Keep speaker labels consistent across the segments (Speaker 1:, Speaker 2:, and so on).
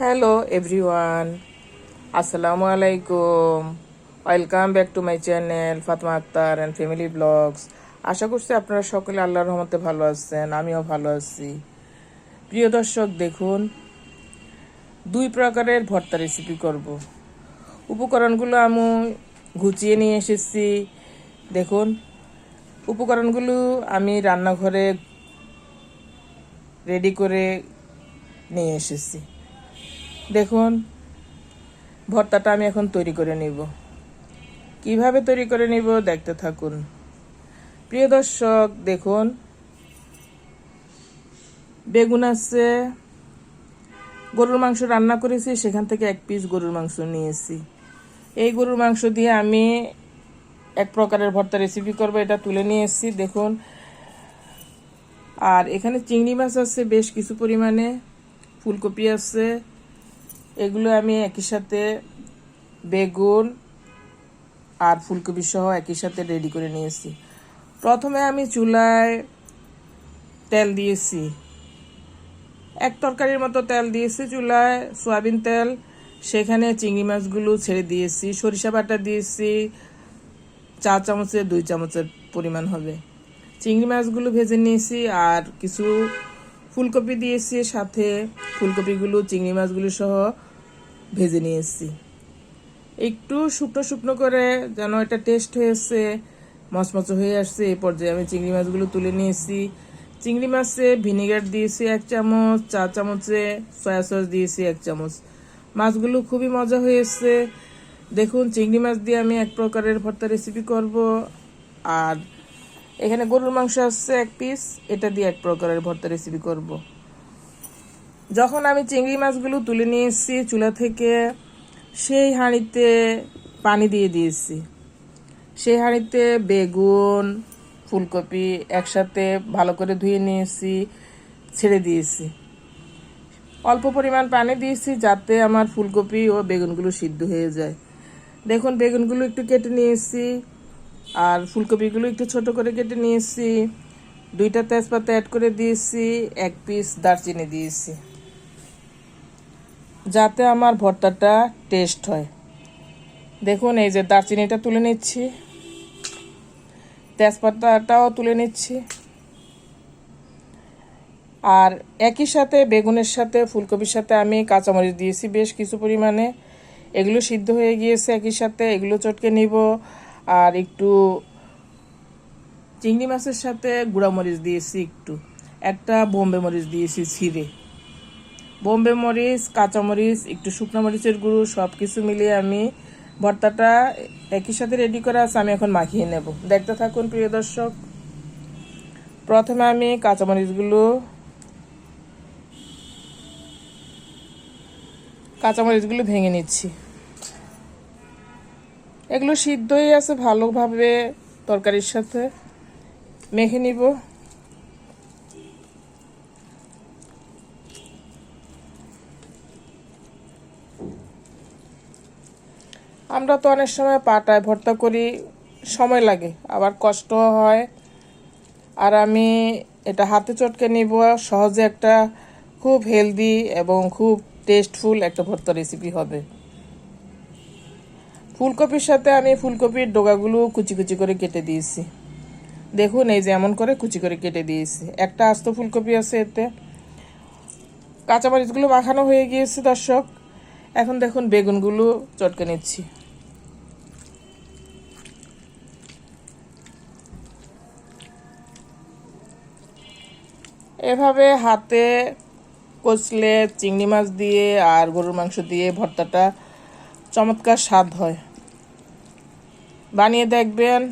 Speaker 1: Hello everyone আসসালামু আলাইকুম welcome back to my channel Fatma Akter and family blogs আশা করছি আপনারা সকলে আল্লাহর রহমতে ভালো আছেন, আমিও ভালো আছি। প্রিয় দর্শক, দেখুন, দুই প্রকারের ভর্তা রেসিপি করব। উপকরণগুলো আমি গুছিয়ে নিয়ে এসেছি। দেখুন, উপকরণগুলো আমি রান্নাঘরে রেডি করে নিয়ে এসেছি। দেখুন, ভর্তাটা আমি এখন তৈরি করে নিব। কীভাবে তৈরি করে নিব দেখতে থাকুন। প্রিয় দর্শক, দেখুন, বেগুন আছে, গরুর মাংস রান্না করেছি, সেখান থেকে এক পিস গরুর মাংস নিয়েছি। এই গরুর মাংস দিয়ে আমি এক প্রকারের ভর্তা রেসিপি করব, এটা তুলে নিয়ে এসেছি দেখুন। আর এখানে চিংড়ি মাছ আছে, বেশ কিছু পরিমাণে। ফুলকপি আছে এগুলো আমি একই সাথে বেগুন আর ফুলকপি সহ একই সাথে রেডি করে নিয়েছি। প্রথমে আমি চুলায় তেল দিয়েছি। এক তরকারির মতো তেল দিয়েছি চুলায় সয়াবিন তেল, সেখানে চিংড়ি মাছগুলো ছেড়ে দিয়েছি, সরিষা বাটা দিয়েছি, চা চামচে, দুই চামচের পরিমাণ হবে। চিংড়ি মাছগুলো ভেজে নিয়েছি আর কিছু ফুলকপি দিয়েছি, সাথে ফুলকপিগুলো, চিংড়ি মাছগুলো সহ ভেজে নিয়েছি। একটু শুকনো শুকনো করে যেন এটা টেস্ট হয়েছে মচমচে হয়ে আসছে, এই পর্যায়ে আমি চিংড়ি মাছগুলো তুলে নিয়েছি। চিংড়ি মাছে ভিনেগার দিয়েছি এক চামচ, চা চামচে সয়া সস দিয়েছি এক চামচ। মাছগুলো খুবই মজা হয়েছে দেখুন, চিংড়ি মাছ দিয়ে আমি এক প্রকারের ভর্তা রেসিপি করব। আর এখানে গরুর মাংস আসছে এক পিস এটা দিয়ে এক প্রকারের ভর্তা রেসিপি করব। যখন আমি চিংড়ি মাছগুলো তুলে নিয়ে এসেছি চুলা থেকে, সেই হাঁড়িতে পানি দিয়ে দিয়েছি। সেই হাঁড়িতে বেগুন, ফুলকপি একসাথে ভালো করে ধুয়ে নিয়েছি ছেড়ে দিয়েছি। অল্প পরিমাণ পানি দিয়েছি যাতে আমার ফুলকপি ও বেগুনগুলো সিদ্ধ হয়ে যায়। দেখুন, বেগুনগুলো একটু কেটে নিয়েছি আর ফুলকপিগুলো একটু ছোট করে কেটে নিয়েছি দুইটা তেজপাতা অ্যাড করে দিয়েছি, এক পিস দারচিনি দিয়েছি। যাতে আমার ভর্তাটা টেস্ট হয়। দেখুন, এই যে দারচিনিটা তুলে নিচ্ছি। তেজপাতাটাও তুলে নিচ্ছি। আর একই সাথে বেগুনের সাথে, ফুলকপির সাথে আমি কাঁচামরিচ দিয়েছি বেশ কিছু পরিমাণে। এগুলো সিদ্ধ হয়ে গিয়েছে একই সাথে, এগুলো চটকে নিব। আর একটু চিংড়ি মাছের সাথে গুঁড়ামরিচ দিয়েছি একটু। একটা বোম্বে মরিচ দিয়েছি ছিঁড়ে। বোম্বে মরিচ কাঁচামরিচ একটু শুকনো মরিচের গুঁড়ো সব কিছু মিলিয়ে আমি ভর্তাটা একই সাথে রেডি করা আছে, আমি এখন মাখিয়ে নেব। দেখতে থাকুন, প্রিয় দর্শক। প্রথমে আমি কাঁচামরিচগুলো কাঁচামরিচগুলো ভেঙে নিচ্ছি। এগুলো সিদ্ধই আছে ভালোভাবে তরকারির সাথে। মেখে নিব। আমরা তো অনেক সময় পাটায় ভর্তা করি, সময় লাগে, আবার কষ্ট হয়। আর আমি এটা হাতে চটকে নিব, সহজে একটা খুব হেলদি এবং খুব টেস্টফুল একটা ভর্তা রেসিপি হবে। ফুলকপির সাথে আমি ফুলকপির ডোগাগুলো কুচি কুচি করে কেটে দিয়েছি। দেখুন, এই যে এমন করে কুচি করে কেটে দিয়েছি। একটা আস্ত ফুলকপি আছে এতে। কাঁচামরিচগুলো মাখানো হয়ে গিয়েছে, দর্শক। এখন দেখুন, বেগুনগুলো চটকে নিচ্ছি। এভাবে হাতে কচলে চিংড়ি মাছ দিয়ে আর গরুর মাংস দিয়ে ভর্তাটা চমৎকার স্বাদ হয়। বানিয়ে দেখবেন।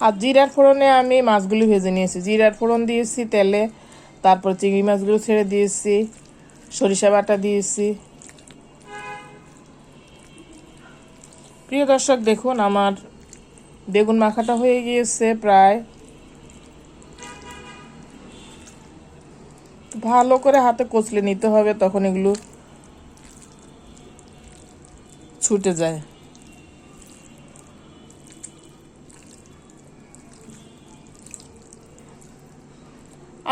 Speaker 1: আর জিরার ফোড়নে আমি মাছগুলি ভেজে নিয়েছি। জিরার ফোড়ন দিয়েছি তেলে তারপর চিংড়ি মাছগুলো ছেড়ে দিয়েছি, সরিষা বাটা দিয়েছি। প্রিয় দর্শক, দেখুন আমার বেগুন মাখাটা হয়ে গিয়েছে প্রায়। ভালো করে হাতে কচলে নিতে হবে, তখন এগুলো ছুটে যায়।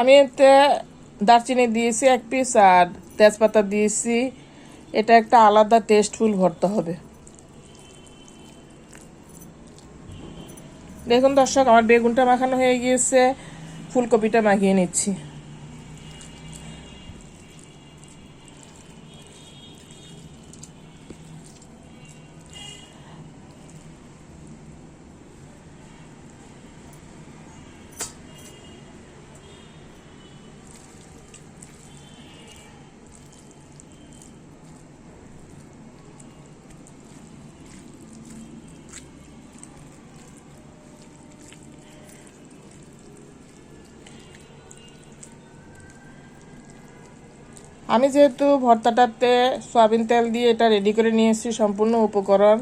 Speaker 1: আমি এতে দারচিনি দিয়েছি এক পিস আর তেজপাতা দিয়েছি। এটা একটা আলাদা টেস্টফুল ভরতে হবে। দেখুন দর্শক, আমার বেগুনটা মাখানো হয়ে গিয়েছে। ফুলকপিটা মাখিয়ে নিচ্ছি। আমি যেহেতু ভর্তাটাতে সয়াবিন তেল দিয়ে এটা রেডি করে নিয়েছি, সম্পূর্ণ উপকরণ,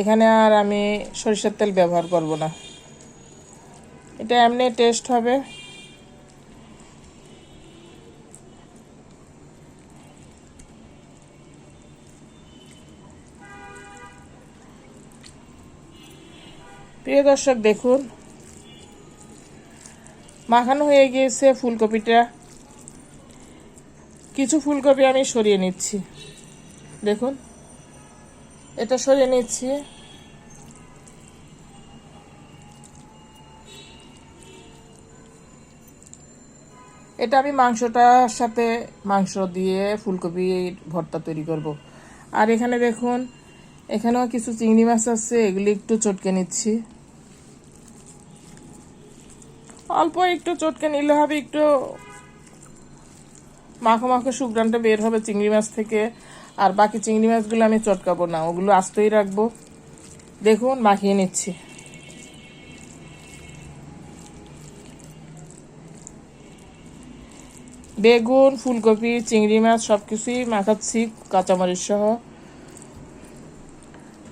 Speaker 1: এখানে আর আমি সরিষার তেল ব্যবহার করব না। এটা এমনি টেস্ট হবে। প্রিয় দর্শক, দেখুন, মাখানো হয়ে গিয়েছে ফুলকপিটা। কিছু ফুলকপি আমি সরিয়ে নিচ্ছি। দেখুন। এটা সরিয়ে নিচ্ছি। এটা আমি মাংসটার সাথে মাংস দিয়ে ফুলকপি ভর্তা তৈরি করব। আর এখানে দেখুন, এখানেও কিছু চিংড়ি মাছ আছে, এগুলি একটু চটকে নিচ্ছি। অল্প একটু চটকে নিলে হবে, একটু মাখো মাখো সুগ্রানটা বের হবে চিংড়ি মাছ থেকে। আর বাকি চিংড়ি মাছগুলো আমি চটকাবো না, ওগুলো আস্তই রাখব। দেখুন, মাখিয়ে নিচ্ছি। বেগুন, ফুলকপি, চিংড়ি মাছ সব কিছুই মাখাচ্ছি কাঁচামরিচ সহ।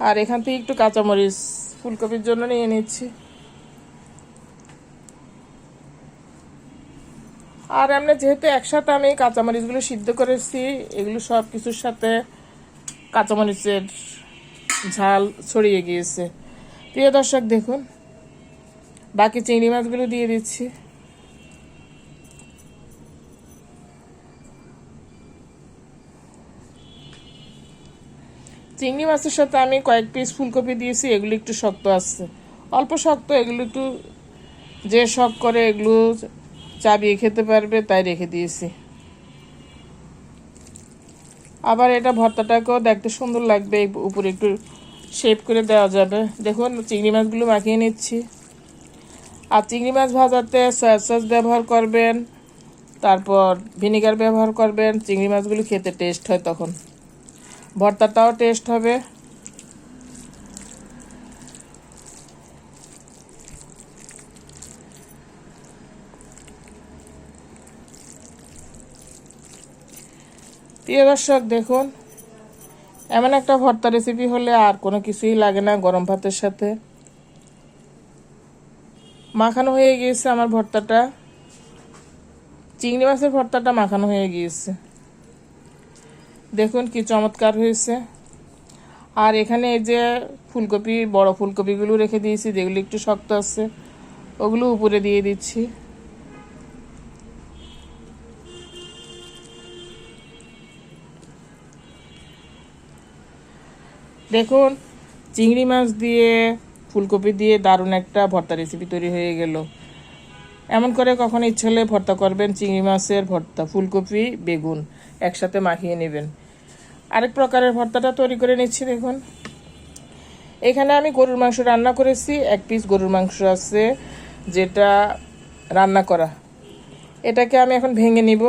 Speaker 1: আর এখান থেকে একটু কাঁচামরিচ ফুলকপির জন্য নিয়ে নিচ্ছি। আর আমরা যেহেতু একসাথে আমি কাঁচামরিচগুলো সিদ্ধ করেছি, এগুলো সব কিছুর সাথে কাঁচামরিচের ঝাল ছড়িয়ে গিয়েছে। প্রিয় দর্শক, দেখুন, বাকি চিংড়ি মাছগুলো দিয়ে দিচ্ছি। চিংড়ি মাছের সাথে আমি কয়েক পিস ফুলকপি দিয়েছি, এগুলো একটু শক্ত আসছে অল্প শক্ত, এগুলো একটু যে শখ করে এগুলো চাবিয়ে খেতে পারবে, তাই রেখে দিয়েছি। আবার এটা ভর্তাটাকেও দেখতে সুন্দর লাগবে উপরে একটু শেপ করে দেওয়া যাবে। দেখুন, চিংড়ি মাছগুলো মাখিয়ে নিচ্ছি। আর চিংড়ি মাছ ভাজাতে সয়া সস ব্যবহার করবেন, তারপর ভিনিগার ব্যবহার করবেন, চিংড়ি মাছগুলো খেতে টেস্ট হয় তখন। ভর্তাটাও টেস্ট হবে। প্রিয় দর্শক, দেখুন, এমন একটা ভর্তা রেসিপি হলে আর কোনো কিছুই লাগে না গরম ভাতের সাথে। মাখানো হয়ে গিয়েছে আমার ভর্তাটা। চিংড়ি মাছের ভর্তাটা মাখানো হয়ে গিয়েছে। দেখুন কি চমৎকার হয়েছে। আর এখানে এই যে ফুলকপি, বড় ফুলকপিগুলো রেখে দিয়েছি, যেগুলো একটু শক্ত আছে, ওগুলো উপরে দিয়ে দিচ্ছি। দেখুন, চিংড়ি মাছ দিয়ে, ফুলকপি দিয়ে দারুণ একটা ভর্তা রেসিপি তৈরি হয়ে গেল। এমন করে কখনো ইচ্ছে হলে ভর্তা করবেন, চিংড়ি মাছের ভর্তা, ফুলকপি, বেগুন একসাথে মাখিয়ে নেবেন। আরেক প্রকারের ভর্তাটা তৈরি করে নিচ্ছি, দেখুন। এখানে আমি গরুর মাংস রান্না করেছি, এক পিস গরুর মাংস আছে, যেটা রান্না করা। এটাকে আমি এখন ভেঙে নিব।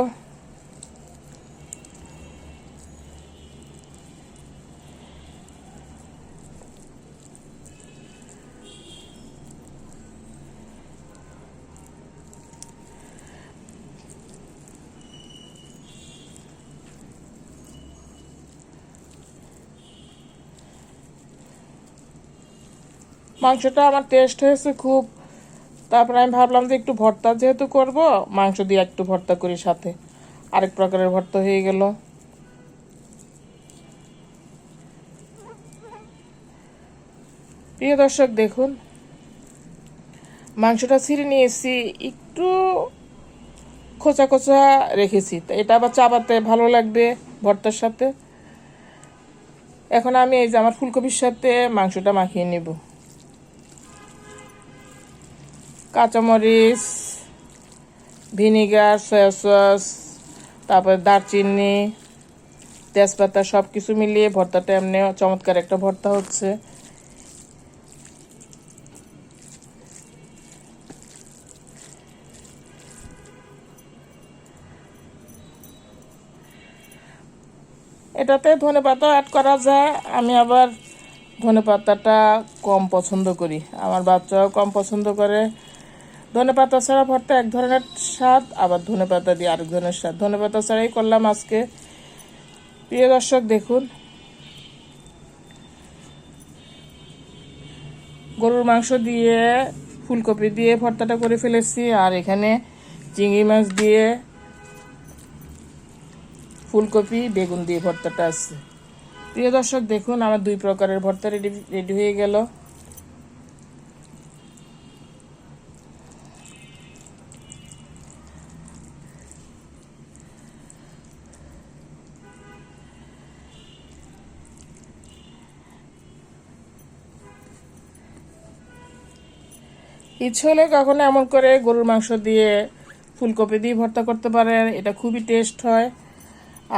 Speaker 1: মাংসটা আমার টেস্ট হয়েছে খুব। তারপরে আমি ভাবলাম যে একটু ভর্তা যেহেতু করব, মাংস দিয়ে একটু ভর্তা করি সাথে। আরেক প্রকারের ভর্তা হয়ে গেল। প্রিয় দর্শক, দেখুন। মাংসটা ছিঁড়ে নিয়েছি, একটু খোঁচা খোঁচা রেখেছি। এটা আবার চাবাতে ভালো লাগবে ভর্তার সাথে। এখন আমি এই যে আমার ফুলকপির সাথে মাংসটা মাখিয়ে নেব। কাঁচামরিচ, ভিনিগার, সয়া সস, তারপর দারচিনি, তেজপাতা সব কিছু মিলিয়ে ভর্তাটা এমনি চমৎকার একটা ভর্তা হচ্ছে। এটাতে ধনে পাতা অ্যাড করা যায়। আমি আবার ধনে পাতাটা কম পছন্দ করি। আমার বাচ্চাও কম পছন্দ করে। ধনে পাতা ছাড়া ভর্তা এক ধরনের স্বাদ, আবার ধনে পাতা দিয়ে আরেক ধরনের স্বাদ। ধনে পাতা ছাড়াই করলাম আজকে। প্রিয় দর্শক, দেখুন। গরুর মাংস দিয়ে, ফুলকপি দিয়ে ভর্তাটা করে ফেলেছি, আর এখানে চিংড়ি মাছ দিয়ে ফুলকপি, বেগুন দিয়ে ভর্তাটা আছে। প্রিয় দর্শক, দেখুন, আমার দুই প্রকারের ভর্তা রেডি রেডি হয়ে গেল। ইচ্ছে হলে কখনো এমন করে গরুর মাংস দিয়ে ফুলকপি দিয়ে ভর্তা করতে পারেন, এটা খুবই টেস্ট হয়।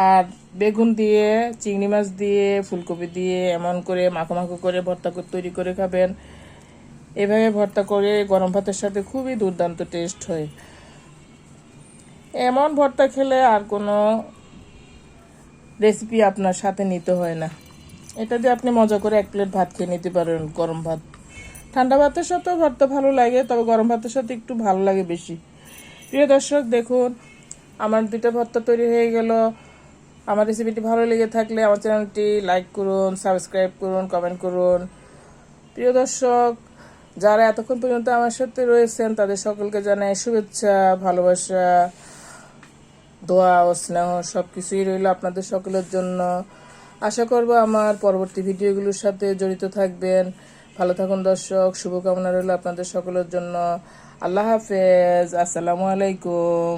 Speaker 1: আর বেগুন দিয়ে, চিংড়ি মাছ দিয়ে, ফুলকপি দিয়ে এমন করে মাখো মাখো করে ভর্তা করে তৈরি করে খাবেন। এভাবে ভর্তা করে গরম ভাতের সাথে খুবই দুর্দান্ত টেস্ট হয়। এমন ভর্তা খেলে আর কোনো রেসিপি আপনার সাথে নিতে হয় না। এটা দিয়ে আপনি মজা করে এক প্লেট ভাত খেয়ে নিতে পারেন গরম ভাত। ঠান্ডা ভাতের সাথেও ভর্তা ভালো লাগে, তবে গরম ভাতের সাথে একটু ভালো লাগে বেশি। প্রিয় দর্শক, দেখুন, আমার দুইটা ভর্তা তৈরি হয়ে গেল। আমার রেসিপিটি ভালো লেগে থাকলে আমার চ্যানেলটি লাইক করুন সাবস্ক্রাইব করুন কমেন্ট করুন। প্রিয় দর্শক, যারা এতক্ষণ পর্যন্ত আমার সাথে রয়েছেন, তাদের সকলকে জানাই শুভেচ্ছা, ভালোবাসা, দোয়া ও স্নেহ সব কিছুই রইল আপনাদের সকলের জন্য। আশা করব আমার পরবর্তী ভিডিওগুলোর সাথে জড়িত থাকবেন। ভালো থাকুন দর্শক শুভকামনা রইল আপনাদের সকলের জন্য। আল্লাহ হাফেজ আসসালামু আলাইকুম।